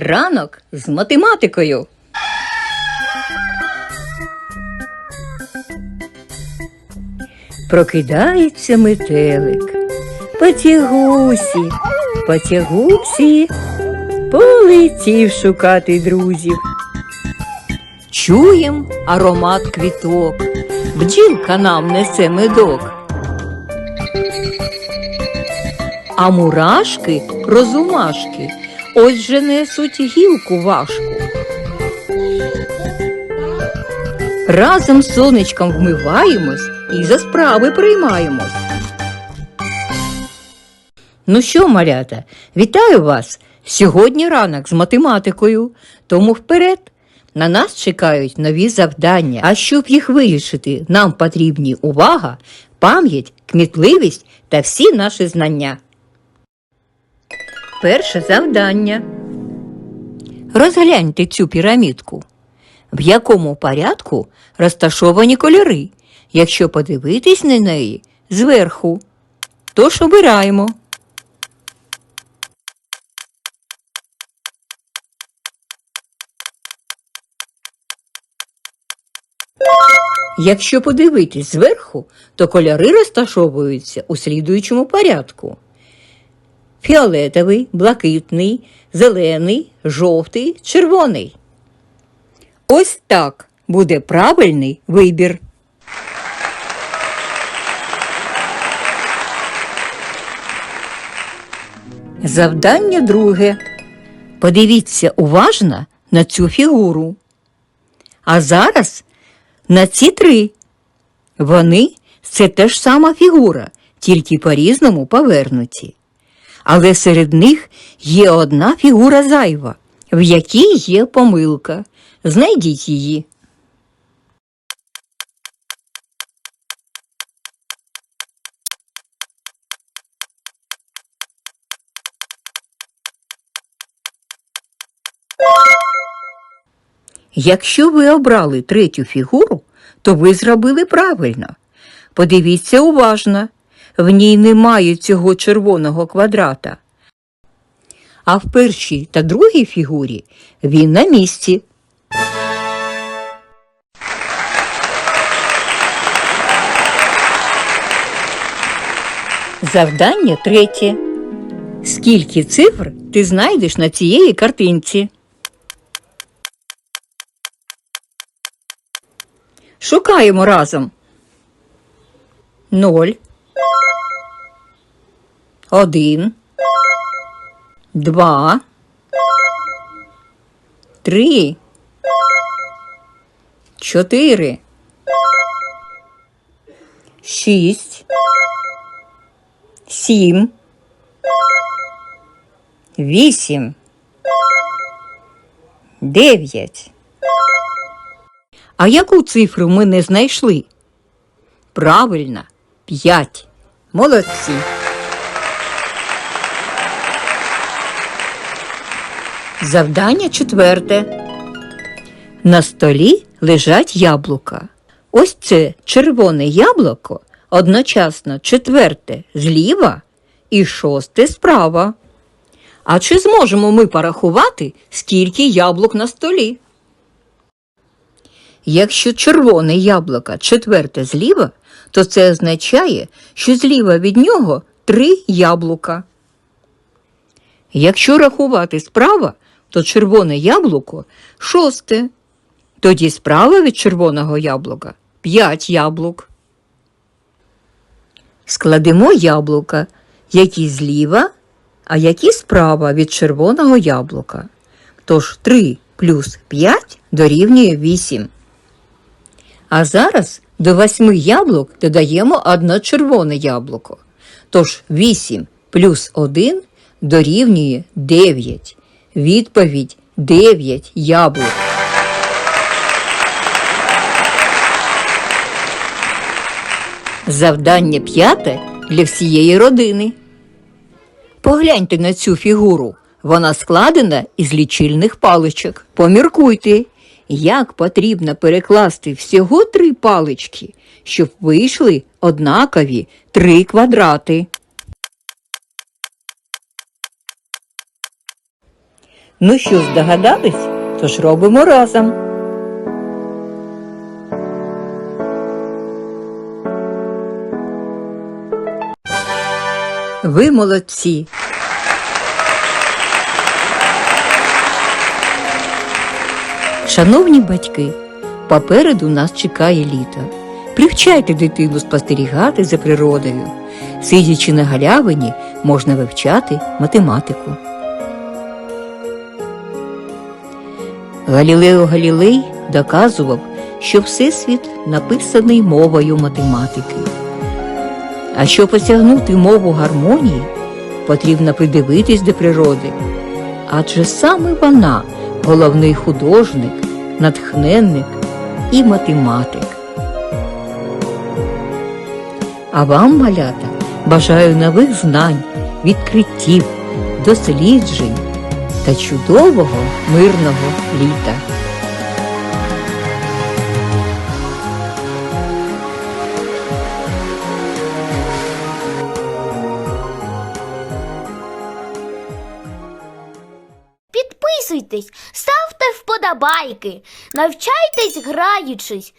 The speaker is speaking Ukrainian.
Ранок з математикою. Прокидається метелик. Потягусі, потягусі, полетів шукати друзів. Чуєм аромат квіток, бджілка нам несе медок. А мурашки, розумашки, ось же несуть гілку важку. Разом з сонечком вмиваємось і за справи приймаємось. Ну що, малята, вітаю вас! Сьогодні ранок з математикою, тому вперед. На нас чекають нові завдання. А щоб їх вирішити, нам потрібні увага, пам'ять, кмітливість та всі наші знання. Перше завдання. Розгляньте цю пірамідку. В якому порядку розташовані кольори, якщо подивитись на неї зверху. Тож обираємо. Якщо подивитись зверху, то кольори розташовуються у слідуючому порядку: фіолетовий, блакитний, зелений, жовтий, червоний. Ось так буде правильний вибір. Завдання друге. Подивіться уважно на цю фігуру. А зараз на ці три. Вони це те ж сама фігура, тільки по-різному повернуті. Але серед них є одна фігура зайва, в якій є помилка. Знайдіть її. Якщо ви обрали третю фігуру, то ви зробили правильно. Подивіться уважно, в ній немає цього червоного квадрата. А в першій та другій фігурі він на місці. Завдання третє. Скільки цифр ти знайдеш на цієї картинці? Шукаємо разом. Ноль. Один. Два. Три. Чотири. Шість. Сім. Вісім. Дев'ять. А яку цифру ми не знайшли? Правильно, п'ять. Молодці. Завдання четверте. На столі лежать яблука. Ось це червоне яблуко одночасно четверте зліва і шосте справа. А чи зможемо ми порахувати, скільки яблук на столі? Якщо червоне яблуко четверте зліва, то це означає, що зліва від нього три яблука. Якщо рахувати справа, то червоне яблуко шосте. Тоді справа від червоного яблука п'ять яблук. Складемо яблука, які зліва, а які справа від червоного яблука. Тож 3 плюс 5 дорівнює 8. А зараз до восьми яблук додаємо одне червоне яблуко. Тож 8 плюс 1 дорівнює 9. Відповідь 9 яблук. Завдання п'яте для всієї родини. Погляньте на цю фігуру. Вона складена із лічильних паличок. Поміркуйте, як потрібно перекласти всього три палички, щоб вийшли однакові три квадрати. Ну що, здогадались? Тож робимо разом. Ви молодці. Шановні батьки, попереду нас чекає літо. Привчайте дитину спостерігати за природою. Сидячи на галявині, можна вивчати математику. Галілео Галілей доказував, що Всесвіт написаний мовою математики. А щоб осягнути мову гармонії, потрібно придивитись до природи, адже саме вона головний художник, натхненник і математик. А вам, малята, бажаю нових знань, відкриттів, досліджень та чудового мирного літа. Підписуйтесь, ставте вподобайки, навчайтесь граючись